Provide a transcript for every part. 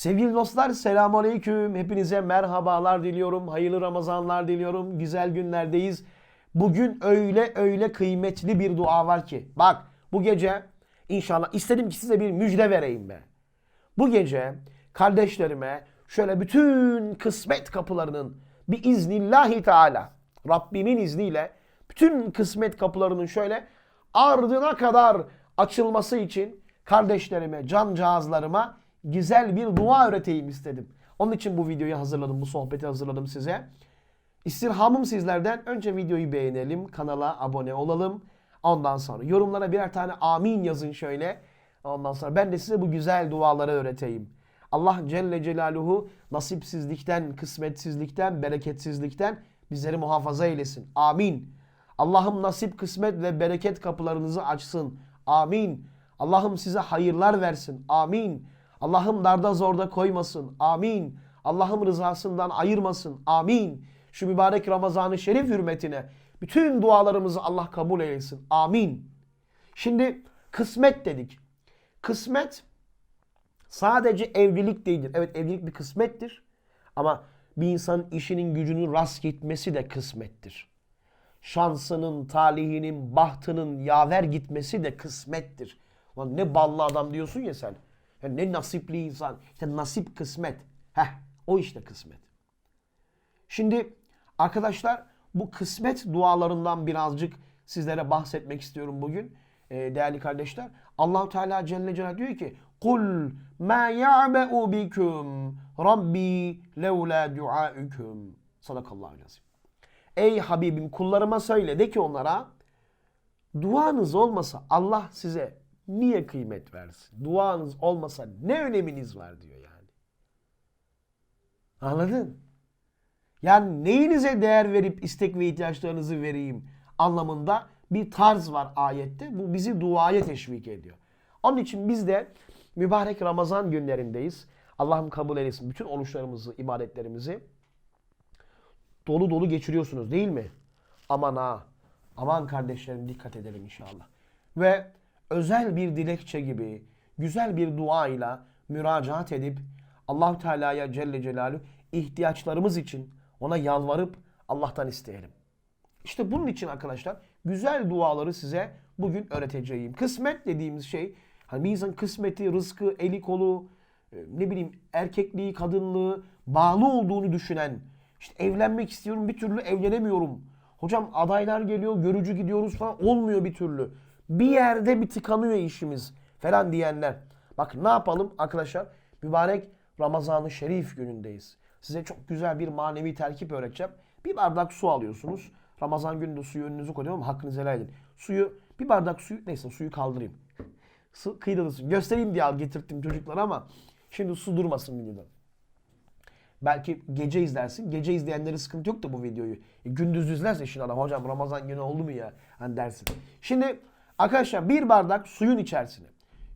Sevgili dostlar selamünaleyküm. Hepinize merhabalar diliyorum. Hayırlı Ramazanlar diliyorum. Güzel günlerdeyiz. Bugün öyle öyle kıymetli bir dua var ki. Bak bu gece inşallah istedim ki size bir müjde vereyim be. Bu gece kardeşlerime şöyle bütün kısmet kapılarının bir iznillahi teala Rabbimin izniyle bütün kısmet kapılarının şöyle ardına kadar açılması için kardeşlerime, cancağızlarıma güzel bir dua öğreteyim istedim. Onun için bu videoyu hazırladım, bu sohbeti hazırladım size. İstirhamım sizlerden önce videoyu beğenelim, kanala abone olalım. Ondan sonra yorumlara birer tane amin yazın şöyle. Ondan sonra ben de size bu güzel duaları öğreteyim. Allah Celle Celaluhu nasipsizlikten, kısmetsizlikten, bereketsizlikten bizleri muhafaza eylesin. Amin. Allah'ım nasip, kısmet ve bereket kapılarınızı açsın. Amin. Allah'ım size hayırlar versin. Amin. Allah'ım darda zorda koymasın. Amin. Allah'ım rızasından ayırmasın. Amin. Şu mübarek Ramazan-ı Şerif hürmetine bütün dualarımızı Allah kabul eylesin. Amin. Şimdi kısmet dedik. Kısmet sadece evlilik değildir. Evet evlilik bir kısmettir. Ama bir insanın işinin gücünün rast gitmesi de kısmettir. Şansının, talihinin, bahtının yaver gitmesi de kısmettir. Lan ne ballı adam diyorsun ya sen. Ya ne nasipli insan. İşte nasip kısmet. Heh o işte kısmet. Şimdi arkadaşlar bu kısmet dualarından birazcık sizlere bahsetmek istiyorum bugün. Ee, değerli kardeşler. Allahu Teala Celle Celaluhu diyor ki: "Kul ma ya'ba'u bikum Rabbi levla duaukum." Sadakallahu azim. Ey Habibim kullarıma söyle de ki onlara duanız olmasa Allah size niye kıymet versin? Duanız olmasa ne öneminiz var diyor yani. Anladın? Yani neyinize değer verip istek ve ihtiyaçlarınızı vereyim anlamında bir tarz var ayette. Bu bizi duaya teşvik ediyor. Onun için biz de mübarek Ramazan günlerindeyiz. Allah'ım kabul eylesin bütün oruçlarımızı, ibadetlerimizi dolu dolu geçiriyorsunuz değil mi? Aman ha. Aman kardeşlerim dikkat edelim inşallah. Ve özel bir dilekçe gibi güzel bir duayla müracaat edip Allahu Teala'ya Celle Celaluhu ihtiyaçlarımız için ona yalvarıp Allah'tan isteyelim. İşte bunun için arkadaşlar güzel duaları size bugün öğreteceğim. Kısmet dediğimiz şey hani bir insan kısmeti, rızkı, eli kolu, e, ne bileyim erkekliği, kadınlığı bağlı olduğunu düşünen işte evlenmek istiyorum bir türlü evlenemiyorum. Hocam adaylar geliyor, görücü gidiyoruz falan olmuyor bir türlü. Bir yerde bir tıkanıyor işimiz falan diyenler. Bak ne yapalım arkadaşlar? Mübarek Ramazan-ı Şerif günündeyiz. Size çok güzel bir manevi terkip öğreteceğim. Bir bardak su alıyorsunuz. Ramazan gününde suyu önünüze koyuyorum ama hakkınızı helal edin. Suyu, bir bardak suyu, neyse suyu kaldırayım. Su, kıyıda. Göstereyim diye al getirttim çocuklara ama şimdi su durmasın videoda. Belki gece izlersin. Gece izleyenlere sıkıntı yok da bu videoyu. E, gündüz izlerse şimdi adam hocam Ramazan günü oldu mu ya? Hani dersin. Şimdi arkadaşlar bir bardak suyun içerisine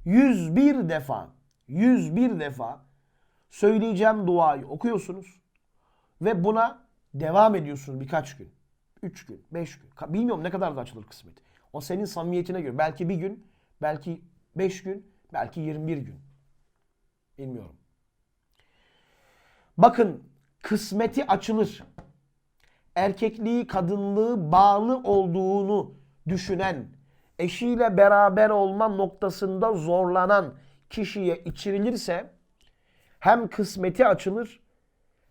101 defa 101 defa söyleyeceğim duayı okuyorsunuz ve buna devam ediyorsunuz birkaç gün. 3 gün, 5 gün. Bilmiyorum ne kadar da açılır kısmet. O senin samimiyetine göre. Belki bir gün, belki 5 gün, belki 21 gün. Bilmiyorum. Bakın kısmeti açılır. Erkekliği, kadınlığı bağlı olduğunu düşünen, eşiyle beraber olma noktasında zorlanan kişiye içirilirse hem kısmeti açılır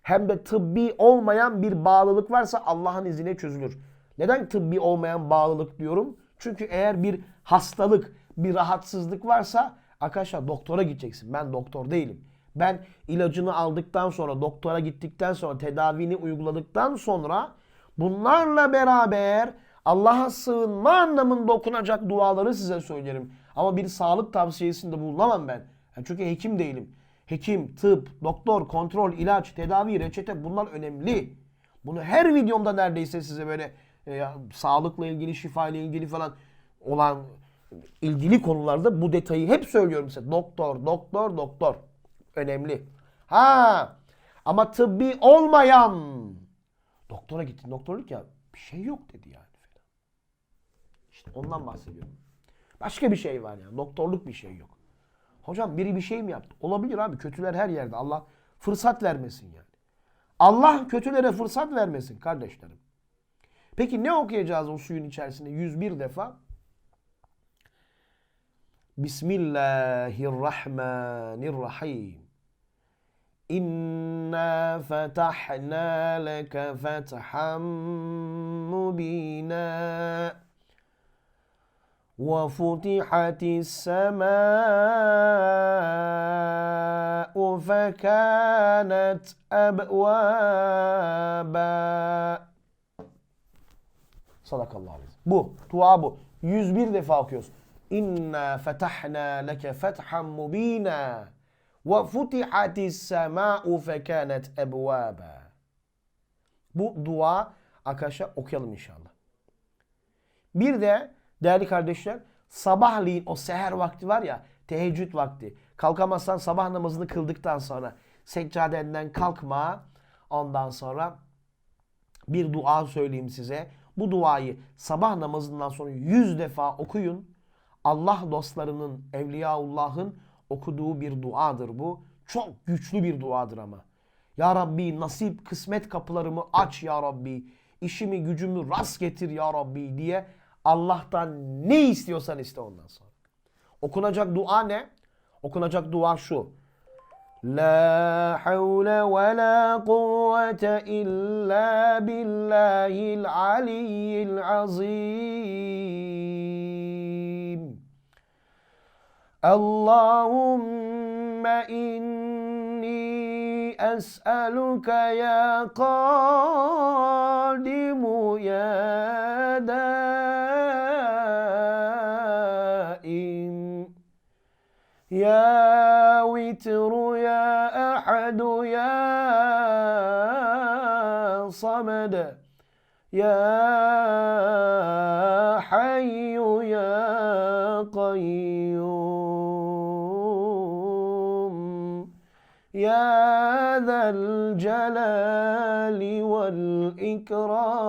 hem de tıbbi olmayan bir bağlılık varsa Allah'ın izniyle çözülür. Neden tıbbi olmayan bağlılık diyorum? Çünkü eğer bir hastalık, bir rahatsızlık varsa arkadaşlar doktora gideceksin. Ben doktor değilim. Ben ilacını aldıktan sonra, doktora gittikten sonra, tedavini uyguladıktan sonra bunlarla beraber Allah'a sığınma anlamında okunacak duaları size söylerim. Ama bir sağlık tavsiyesinde bulunamam ben. Yani çünkü hekim değilim. Hekim, tıp, doktor, kontrol, ilaç, tedavi, reçete bunlar önemli. Bunu her videomda neredeyse size böyle e, sağlıkla ilgili, şifa ile ilgili falan olan ilgili konularda bu detayı hep söylüyorum size. Doktor, doktor, doktor. Önemli. Ha ama tıbbi olmayan doktora gittin. Doktorluk ya bir şey yok dedi yani. İşte ondan bahsediyorum. Başka bir şey var yani. Doktorluk bir şey yok. Hocam biri bir şey mi yaptı? Olabilir abi. Kötüler her yerde. Allah fırsat vermesin yani. Allah kötülere fırsat vermesin kardeşlerim. Peki ne okuyacağız o suyun içerisinde 101 defa? Bismillahirrahmanirrahim. İnna fetahna leke fethan mubina. وفتحت السماء فكانت أبوابا Sadakallahu aleyhi. Bu. Dua bu. 101 defa okuyoruz. İnna fetahna leke fethan mubina ve futihatis sema'u fekanet ebvaba. Bu dua arkadaşlar okuyalım inşallah. Bir de değerli kardeşler sabahleyin o seher vakti var ya teheccüd vakti. Kalkamazsan sabah namazını kıldıktan sonra seccadenden kalkma. Ondan sonra bir dua söyleyeyim size. Bu duayı sabah namazından sonra yüz defa okuyun. Allah dostlarının, Evliyaullah'ın okuduğu bir duadır bu. Çok güçlü bir duadır ama. Ya Rabbi nasip kısmet kapılarımı aç ya Rabbi. İşimi gücümü rast getir ya Rabbi diye Allah'tan ne istiyorsan iste ondan sonra. Okunacak dua ne? Okunacak dua şu. La havle ve la kuvvete illa billahil aliyyil azim. Allahümme inni es'eluke ya kadimu ya daim. يا وتر يا أحد يا صمد يا حي يا قيوم يا ذا الجلال والإكرام.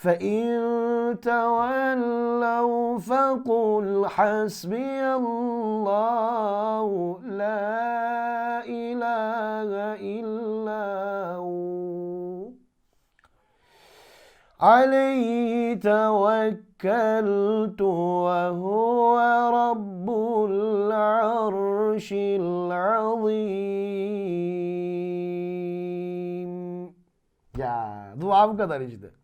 فإن تولوا فقل حسبي الله لا إله إلا هو عليه توكلت وهو رب العرش العظيم dua bu kadar işte.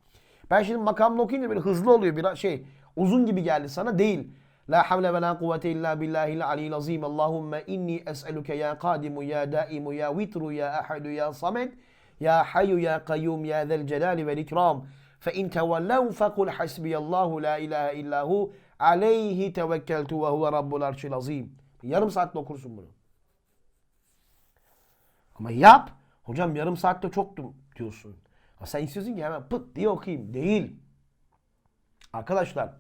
Ben şimdi makamla okuyunca böyle hızlı oluyor biraz şey uzun gibi geldi sana değil. La havle ve la kuvvete illa billahil aliyyil azim. Allahumme inni es'eluke ya kadimu ya daimu ya vitru ya ahadu ya samed ya hayyu ya kayyum ya zel celali vel ikram. Fe in tevellev fekul hasbiyallahu la ilahe illahu aleyhi tevekkeltu ve huve rabbul arşil azim. Yarım saatte okursun bunu. Ama yap. Hocam yarım saatte çoktum diyorsun. Ha sen istiyorsun ki hemen pıt diye okuyayım. Değil. Arkadaşlar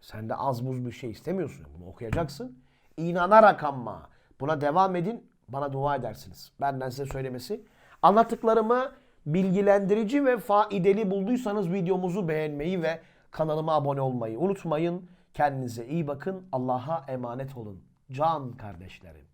sen de az buz bir şey istemiyorsun. Bunu okuyacaksın. İnanarak ama buna devam edin. Bana dua edersiniz. Benden size söylemesi. Anlattıklarımı bilgilendirici ve faydalı bulduysanız videomuzu beğenmeyi ve kanalıma abone olmayı unutmayın. Kendinize iyi bakın. Allah'a emanet olun. Can kardeşlerim.